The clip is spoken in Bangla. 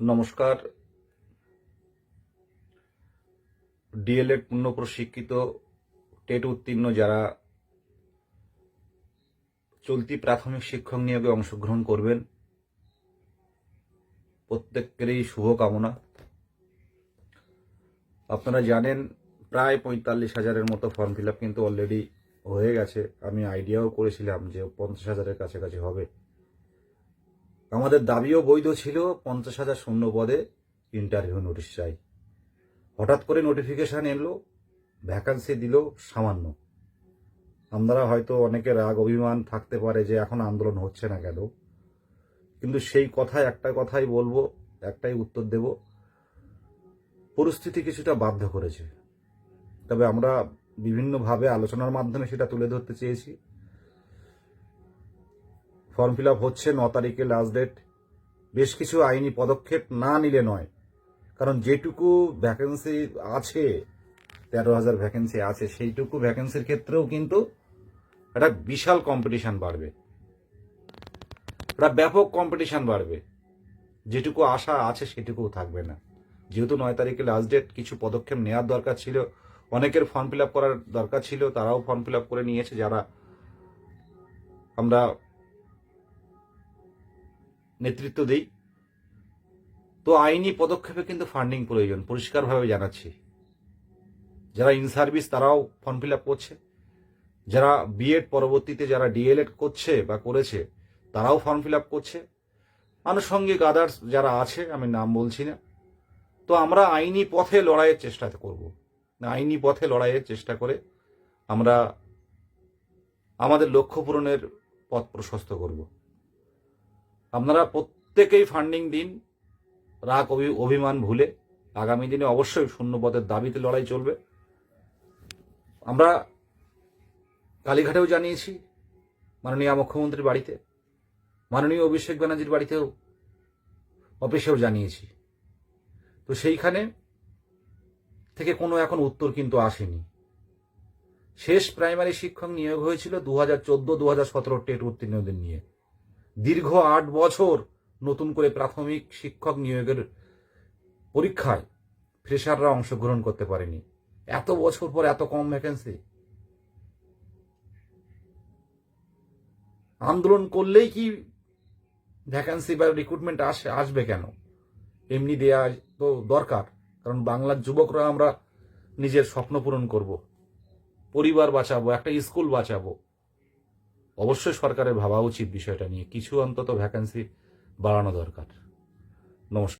নমস্কার। ডিএলএড পূর্ণ প্রশিক্ষিত টেট উত্তীর্ণ যারা চলতি প্রাথমিক শিক্ষক নিয়োগে অংশগ্রহণ করবেন, প্রত্যেকেরই শুভকামনা। আপনারা জানেন প্রায় পঁয়তাল্লিশ হাজারের মতো ফর্ম ফিল কিন্তু অলরেডি হয়ে গেছে। আমি আইডিয়াও করেছিলাম যে পঞ্চাশ হাজারের কাছাকাছি হবে। আমাদের দাবিও বৈধ ছিল, পঞ্চাশ হাজার শূন্য পদে ইন্টারভিউ নোটিশ চাই। হঠাৎ করে নোটিফিকেশান এলো ভ্যাকান্সি দিল সামান্য। আমরা হয়তো অনেকে রাগ, অভিমান থাকতে পারে যে এখন আন্দোলন হচ্ছে না কেন। কিন্তু সেই কথায় একটা কথাই বলব, একটাই উত্তর দেব। পরিস্থিতি কিছুটা বাধ্য করেছে। তবে আমরা বিভিন্নভাবে আলোচনার মাধ্যমে সেটা তুলে ধরতে চেয়েছি। ফর্ম ফিল হচ্ছে ন তারিখে লাস্ট ডেট বেশ কিছু আইনি পদক্ষেপ না নিলে নয়। কারণ যেটুকু ভ্যাকেন্সি আছে, তেরো হাজার ভ্যাকেন্সি আছে, সেইটুকু ভ্যাকেন্সির ক্ষেত্রেও কিন্তু একটা বিশাল কম্পিটিশান বাড়বে। একটা ব্যাপক কম্পিটিশান বাড়বে। যেটুকু আশা আছে সেটুকুও থাকবে না। যেহেতু নয় তারিখে লাস্ট ডেট কিছু পদক্ষেপ নেওয়ার দরকার ছিল। অনেকের ফর্ম ফিল করার দরকার ছিল, তারাও ফর্ম ফিল করে নিয়েছে। যারা আমরা নেতৃত্ব দেই। তো আইনি পদক্ষেপে কিন্তু ফান্ডিং প্রয়োজন, পরিষ্কারভাবে জানাচ্ছি। যারা ইন সার্ভিস তারাও ফর্ম ফিল আপ করছে। যারা বিএড পরবর্তীতে যারা ডিএলএড করছে বা করেছে, তারাও ফর্ম ফিল আপ করছে। আনুষঙ্গিক আদার্স যারা আছে, আমি নাম বলছি না। তো আমরা আইনি পথে লড়াইয়ের চেষ্টা করব। আইনি পথে লড়াইয়ের চেষ্টা করে আমরা আমাদের লক্ষ্য পূরণের পথ প্রশস্ত করব। আপনারা প্রত্যেকেই ফান্ডিং দিন। রাগ অভি- অভিমান ভুলে। আগামী দিনে অবশ্যই শূন্যপদের দাবিতে লড়াই চলবে। আমরা কালীঘাটেও জানিয়েছি, মাননীয় মুখ্যমন্ত্রীর বাড়িতে। মাননীয় অভিষেক ব্যানার্জির বাড়িতেও অফিসেও জানিয়েছি। তো সেইখানে থেকে কোনো এখন উত্তর কিন্তু আসেনি। শেষ প্রাইমারি শিক্ষক নিয়োগ হয়েছিল দু হাজার চোদ্দ, দু হাজার সতেরো টেট উত্তীর্ণদের নিয়ে। দীর্ঘ আট বছর নতুন করে প্রাথমিক শিক্ষক নিয়োগের পরীক্ষায় ফ্রেশাররা অংশগ্রহণ করতে পারেনি। এত বছর পর এত কম ভ্যাকেন্সি আন্দোলন করলেই কি ভ্যাকেন্সি বা রিক্রুটমেন্ট আসে, আসবে কেন? এমনি দেয়া তো দরকার, কারণ বাংলার যুবকরা আমরা নিজের স্বপ্ন পূরণ করব। পরিবার বাঁচাবো, একটা স্কুল বাঁচাবো। অবশ্যই সরকারের ভাবা উচিত বিষয়টা নিয়ে। কিছু অন্তত ভ্যাকেন্সি বাড়ানো দরকার। নমস্কার।